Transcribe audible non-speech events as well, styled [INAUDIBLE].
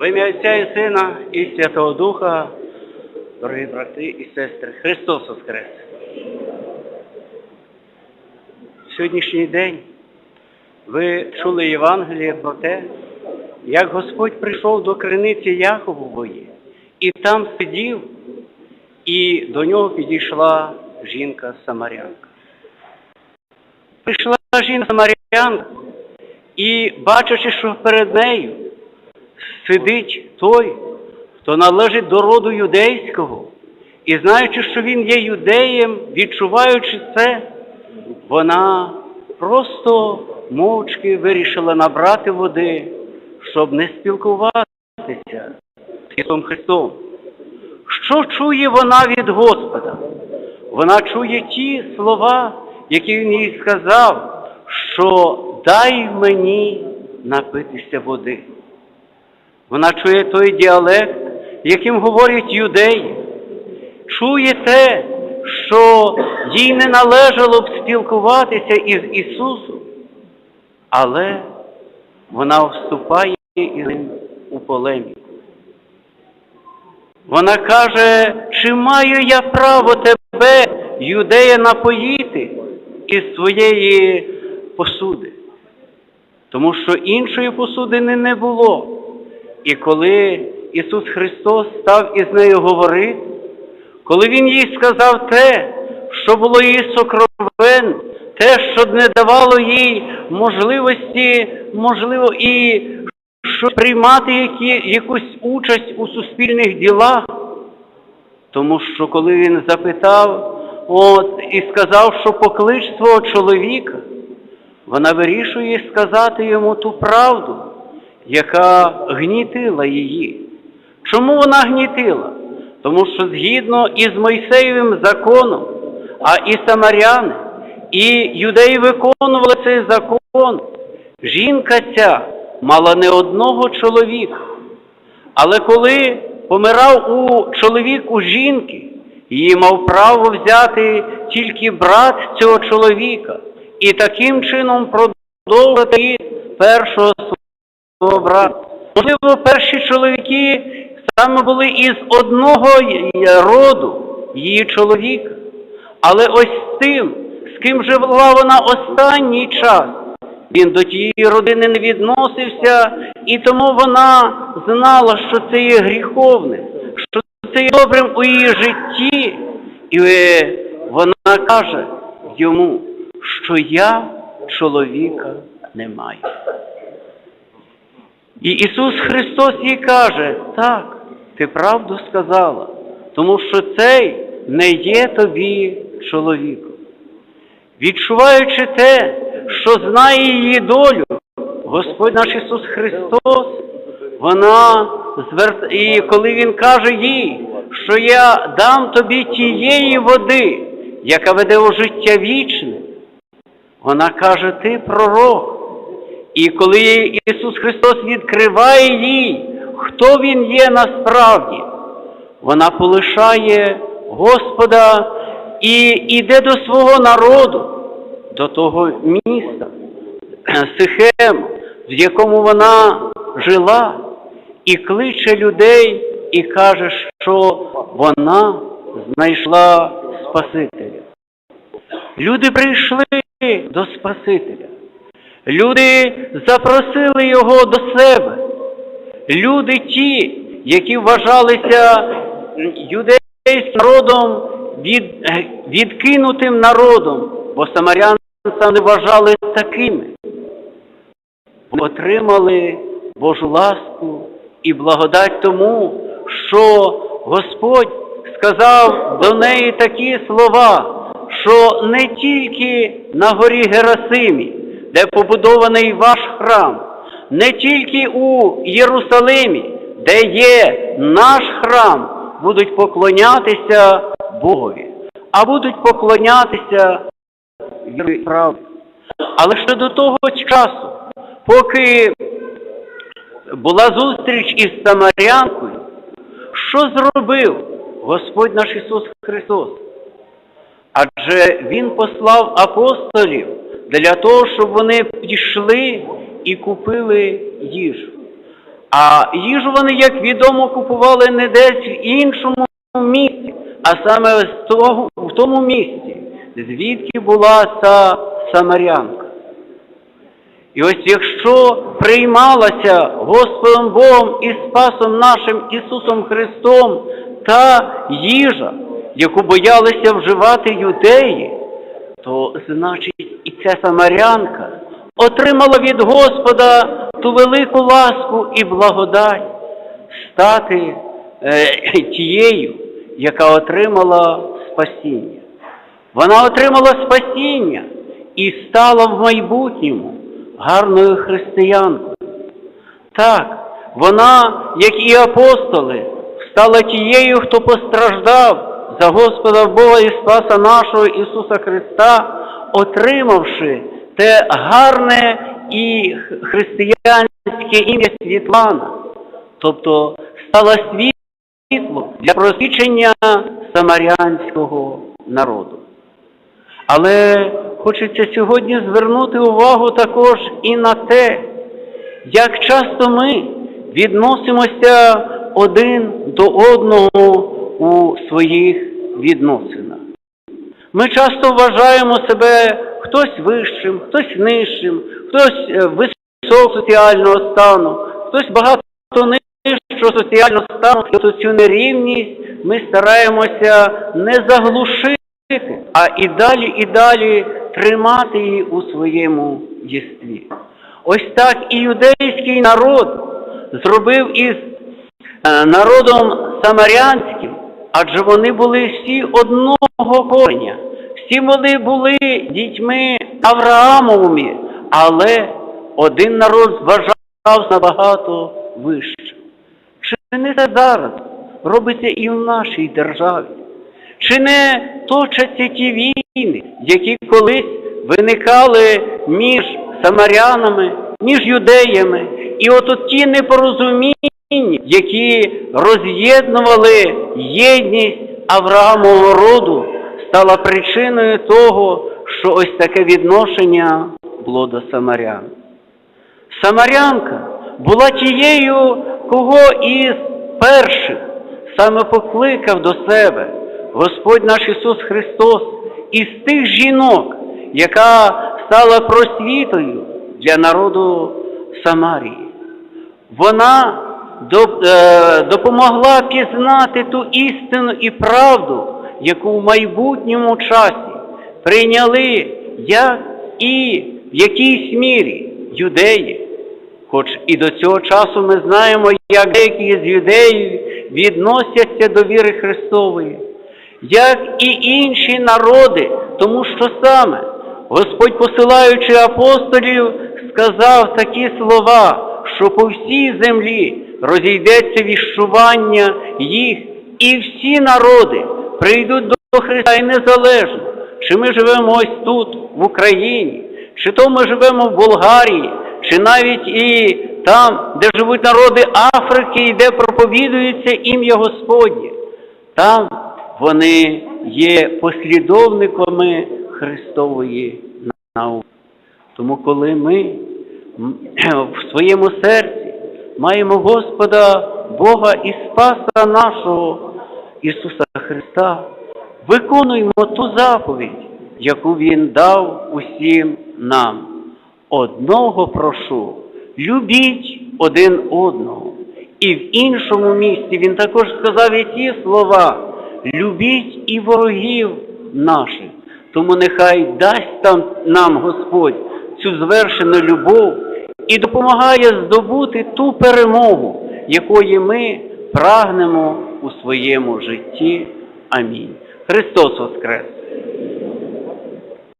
В ім'я Отця і Сина і Святого Духа, дорогі брати і сестри, Христос Воскрес! Сьогоднішній день ви чули Євангеліє про те, як Господь прийшов до криниці Яковової і там сидів, і до нього підійшла жінка Самарянка. Прийшла жінка Самарянка і, бачачи, що перед нею сидить той, хто належить до роду юдейського, і знаючи, що він є юдеєм, відчуваючи це, вона просто мовчки вирішила набрати води, щоб не спілкуватися з Ісусом Христом. Що чує вона від Господа? Вона чує ті слова, які він їй сказав, що дай мені напитися води. Вона чує той діалект, яким говорять юдеї, чує те, що їй не належало б спілкуватися із Ісусом, але вона вступає із ним у полеміку. Вона каже, чи маю я право тебе, юдея, напоїти із своєї посуди? Тому що іншої посудини не було. І коли Ісус Христос став із нею говорити, коли Він їй сказав те, що було її сокровен, те, що не давало їй можливості, можливо, і щоб приймати які, якусь участь у суспільних ділах, тому що коли він запитав от, і сказав, що поклич свого чоловіка, вона вирішує сказати йому ту правду, яка гнітила її. Чому вона гнітила? Тому що згідно із Мойсеєвим законом, а і самаряни, і юдеї виконували цей закон, жінка ця мала не одного чоловіка. Але коли помирав у чоловіку жінки, її мав право взяти тільки брат цього чоловіка і таким чином продовжити першого брата. Можливо, перші чоловіки саме були із одного роду її чоловіка. Але ось тим, з ким жила вона останній час, він до тієї родини не відносився, і тому вона знала, що це є гріховним, що це є добрим у її житті. І вона каже йому, що я чоловіка не маю. І Ісус Христос їй каже, так, ти правду сказала, тому що цей не є тобі чоловіком. Відчуваючи те, що знає її долю, Господь наш Ісус Христос, вона зверт... і коли Він каже їй, що я дам тобі тієї води, яка веде у життя вічне, вона каже, ти пророк. І коли Ісус Христос відкриває їй, хто Він є насправді, вона полишає Господа і йде до свого народу, до того міста, [CLEARS THROAT] Сихем, в якому вона жила, і кличе людей і каже, що вона знайшла Спасителя. Люди прийшли до Спасителя. Люди запросили його до себе. Люди ті, які вважалися юдейським народом від, відкинутим народом, бо самаряни не вважали такими, отримали Божу ласку і благодать тому, що Господь сказав до неї такі слова, що не тільки на горі Герасимі, де побудований ваш храм, не тільки у Єрусалимі, де є наш храм, будуть поклонятися Богові, а будуть поклонятися вірі правді. Але ще до того часу, поки була зустріч із Самарянкою, що зробив Господь наш Ісус Христос? Адже Він послав апостолів для того, щоб вони пішли і купили їжу. А їжу вони, як відомо, купували не десь в іншому місці, а саме з того, в тому місці, звідки була ця самарянка. І ось якщо приймалася Господом Богом і Спасом нашим Ісусом Христом та їжа, яку боялися вживати юдеї, то значить ця самарянка отримала від Господа ту велику ласку і благодать стати е, тією, яка отримала спасіння. Вона отримала спасіння і стала в майбутньому гарною християнкою. Так, вона, як і апостоли, стала тією, хто постраждав за Господа Бога і Спаса нашого Ісуса Христа, отримавши те гарне і християнське ім'я Світлана, тобто стала світлом для просвічення самарянського народу. Але хочеться сьогодні звернути увагу також і на те, як часто ми відносимося один до одного у своїх відносинах. Ми часто вважаємо себе хтось вищим, хтось нижчим, хтось е, високого соціального стану, хтось багато нижчого соціального стану. От цю нерівність ми стараємося не заглушити, а і далі, і далі тримати її у своєму єстві. Ось так і юдейський народ зробив із е, народом самарянським, адже вони були всі одного кореня, всі вони були дітьми Авраамовими, але один народ вважав набагато вище. Чи не це зараз робиться і в нашій державі? Чи не точаться ті війни, які колись виникали між самарянами, між юдеями, і от ті непорозуміння, які роз'єднували єдність Авраамового роду, стала причиною того, що ось таке відношення було до самарян. Самарянка була тією, кого із перших саме покликав до себе Господь наш Ісус Христос із тих жінок, яка стала просвітою для народу Самарії. Вона допомогла пізнати ту істину і правду, яку в майбутньому часі прийняли як і в якійсь мірі юдеї. Хоч і до цього часу ми знаємо, як деякі з юдеїв відносяться до віри Христової, як і інші народи, тому що саме Господь, посилаючи апостолів, сказав такі слова, що по всій землі розійдеться віщування їх, і всі народи прийдуть до Христа і незалежно, чи ми живемо ось тут, в Україні, чи то ми живемо в Болгарії, чи навіть і там, де живуть народи Африки, і де проповідується ім'я Господнє. Там вони є послідовниками Христової науки. Тому коли ми [CLEARS THROAT] в своєму серці маємо Господа Бога і Спаса нашого Ісуса Христа, виконуємо ту заповідь, яку Він дав усім нам. Одного прошу, любіть один одного. І в іншому місці він також сказав і ті слова, любіть і ворогів наших. Тому нехай дасть там нам Господь цю звершену любов і допомагає здобути ту перемогу, якої ми прагнемо у своєму житті. Амінь. Христос Воскрес!